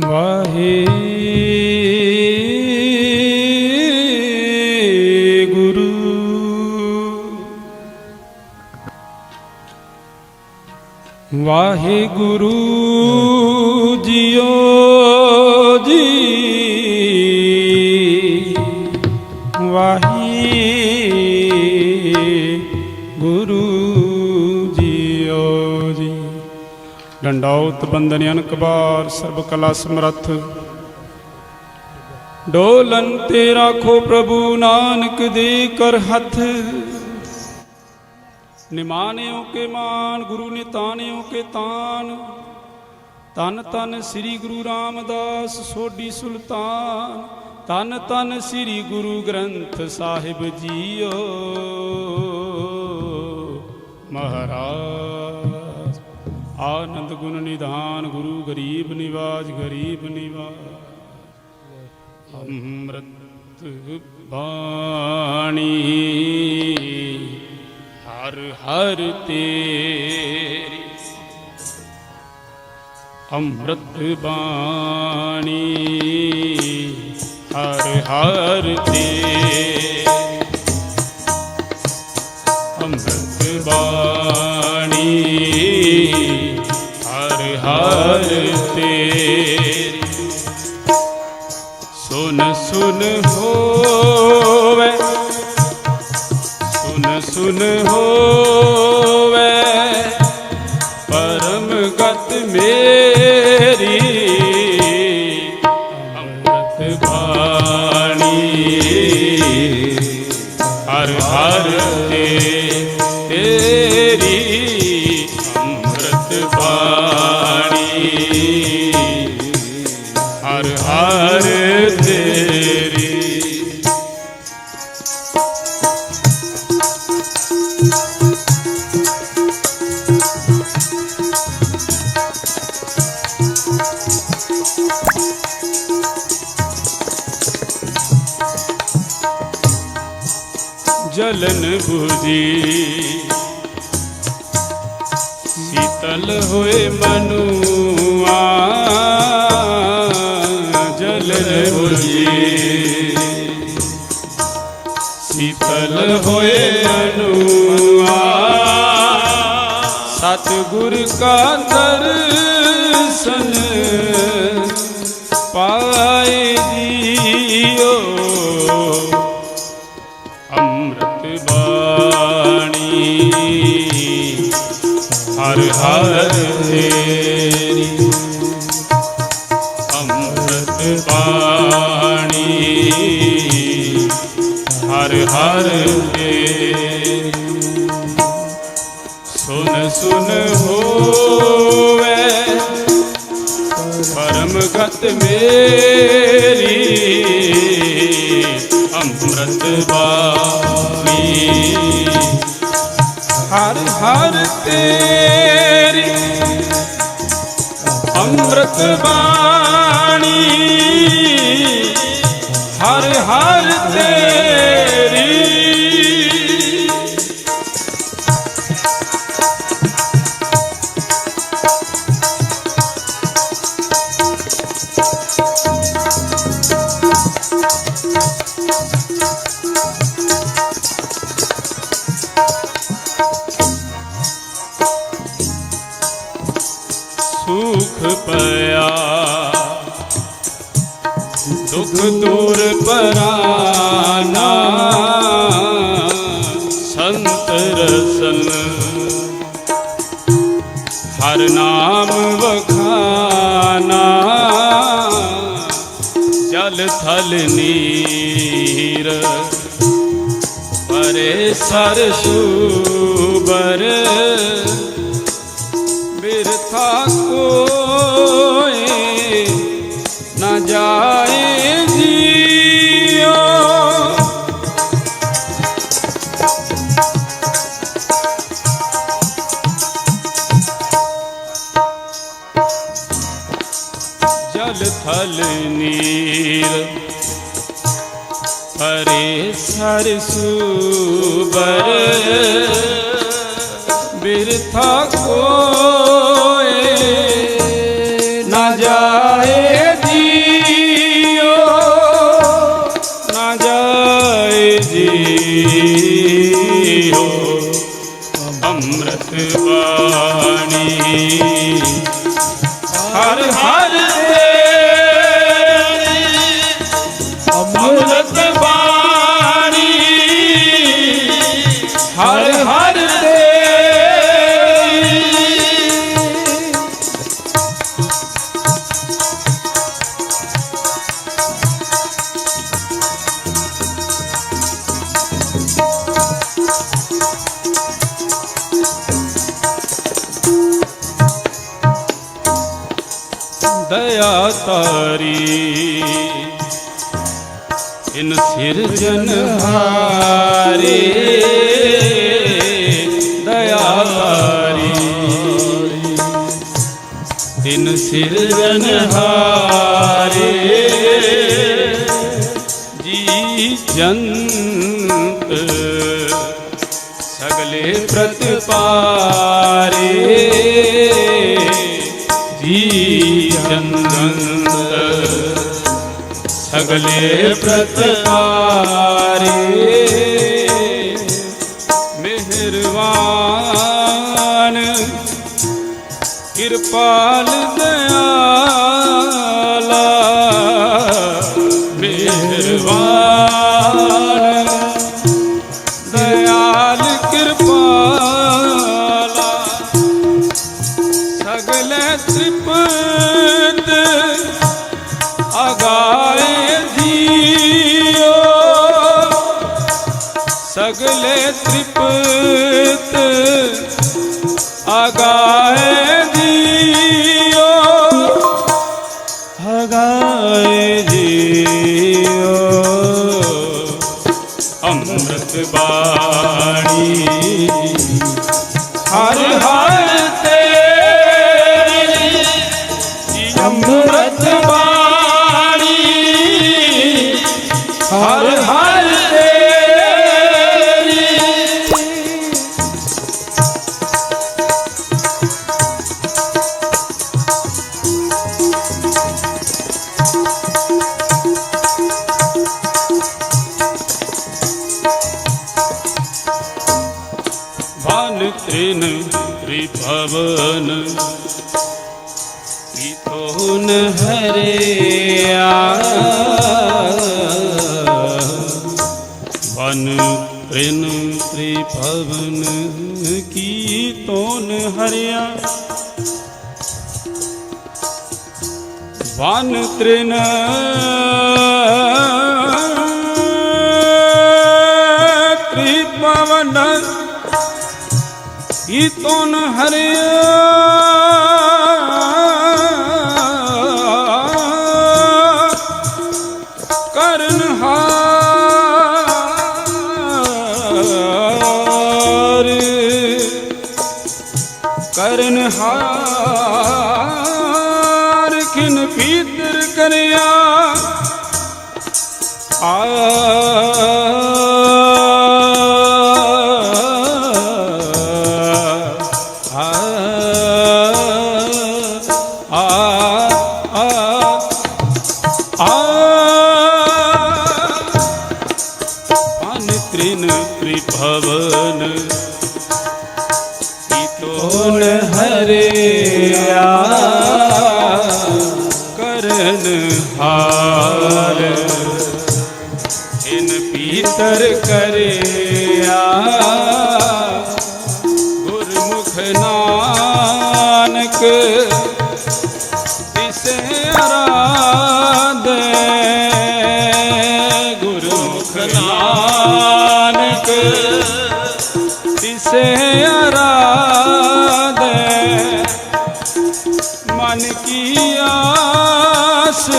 Waheguru. Waheguru JIO ਜੀ। ਵਾਹੀ ਗੁਰੂ ਡੰਡੌਤ ਬੰਦਨ ਅਨਕਬਾਰ ਸਰਬ ਕਲਾ ਸਮਰੱਥ। ਡੋਲਨ ਤੇ ਰਾਖੋ ਪ੍ਰਭੂ ਨਾਨਕ ਦੇ ਕਰ ਹੱਥ। ਨਿਮਾਨਿਓ ਕੇ ਮਾਨ, ਗੁਰੂ ਨੇ ਤਾਨਿਓ ਕੇ ਤਾਨ। ਤਨ ਤਨ ਸ੍ਰੀ ਗੁਰੂ ਰਾਮਦਾਸ ਸੋਢੀ ਸੁਲਤਾਨ। ਤਨ ਤਨ ਸ੍ਰੀ ਗੁਰੂ ਗ੍ਰੰਥ ਸਾਹਿਬ ਜੀਓ। ਮਹਾਰਾਜ। ਆਨੰਦ ਗੁਣ ਨਿਧਾਨ, ਗੁਰੂ ਗਰੀਬ ਨਿਵਾਜ ਗਰੀਬ ਨਿਵਾਜ। ਅੰਮ੍ਰਿਤ ਬਾਣੀ, ਹਰ ਹਰ ਤੇਰੀ। ਅੰਮ੍ਰਿਤ ਬਾਣੀ, ਹਰ ਹਰ ਤੇਰੀ। ਅੰਮ੍ਰਿਤ ਬਾਣੀ 부ਜੀ। ਸੀਤਲ ਹੋਏ ਮਨੁਆ ਜਲਨ 부ਜੀ ਸੀਤਲ ਹੋਏ ਮਨੁਆ ਸਤਿਗੁਰ ਕਾ ਦਰਸ਼ਨ ਹਰ ਹਰ ਤੇਰੀ ਅੰਮ੍ਰਿਤ ਬਾਣੀ ਹਰ ਹਰ ਤੇਰੀ ਸੁਨ ਸੁਨ ਹੋਵੇ, ਪਰਮ ਗਤ ਮੇਰੀ ਅੰਮ੍ਰਿਤ ਬਾਣੀ ਹਰ ਹਰ ਤੇਰੀ ਅੰਮ੍ਰਿਤ ਬਾਣੀ ਹਰ ਹਰ ਤੇਰੀ ਹਰ ਨਾਮ ਵਖਾਨਾ। ਜਲ ਥਲ ਨੀਰ ਪਰੇ ਸਰ ਸੂਬਰ। ਸੁਖਾ ਕੋਏ ਅੰਮ੍ਰਿਤ ਹਰ ਹਰ ਦਇਆ ਤਾਰੀ। ਇਨ ਸਿਰਜਨ ਹਾਰੇ। ਦਇਆ ਤਾਰੀ। ਇਨ ਸਿਰਜਨ ਹਾਰੇ। ਜੀ ਜੰਤ। ਸਗਲੇ ਪ੍ਰਤਪਾਰੇ ਸਗਲੇ ਪ੍ਰਤਪਾਰੇ ਤ੍ਰਿਭਵਨ ਕੀਤੋਨ ਹਰਿਆ। ਵਨ ਤ੍ਰਿਨ ਤ੍ਰਿਭਵਨ ਕੀਤੋਨ ਹਰਿਆ। ਵਨ ਤ੍ਰਿਨ ਕੀਤੋਨ ਹਰਿਆ। ਕਰਨ ਹਾਰ। ਕਰਨ ਹਾਰ ਕਿਨ ਪੀਤਰ ਕਰਿਆ। ਆ ਆ ਅਨ ਤ੍ਰਿਨ ਤ੍ਰਿਭਵਨ ਕੀਤੋਨ ਹਰਿਆ ਕਰਨ ਹਾਰ ਇਨ ਪੀਤਰ ਕਰਿਆ ਮਨ ਕੀ ਆਸ?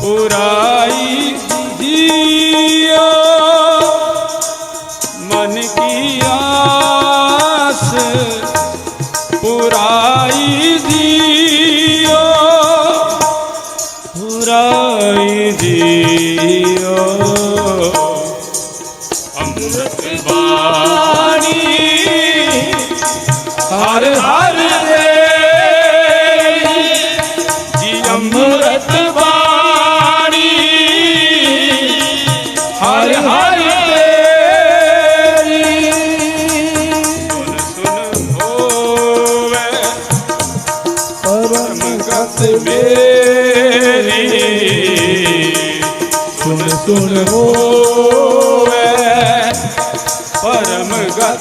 ਪੁਰਾਈ ਜੀਓ। ਮਨ ਕੀ ਆਸ? ਪੁਰਾਈ ਜੀਓ। ਪੁਰਾਈ ਜੀਓ। ਅੰਮ੍ਰਿਤ ਬਾਣੀ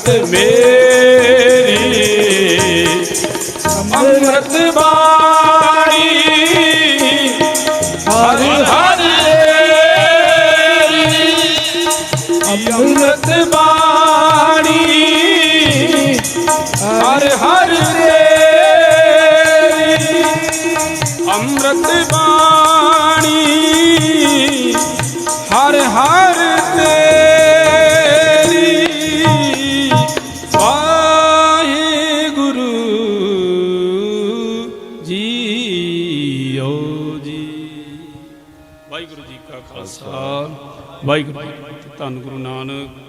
ਪਰਮ ਗਤ ਵਾਹਿਗੁਰੂ ਧੰਨ ਗੁਰੂ ਨਾਨਕ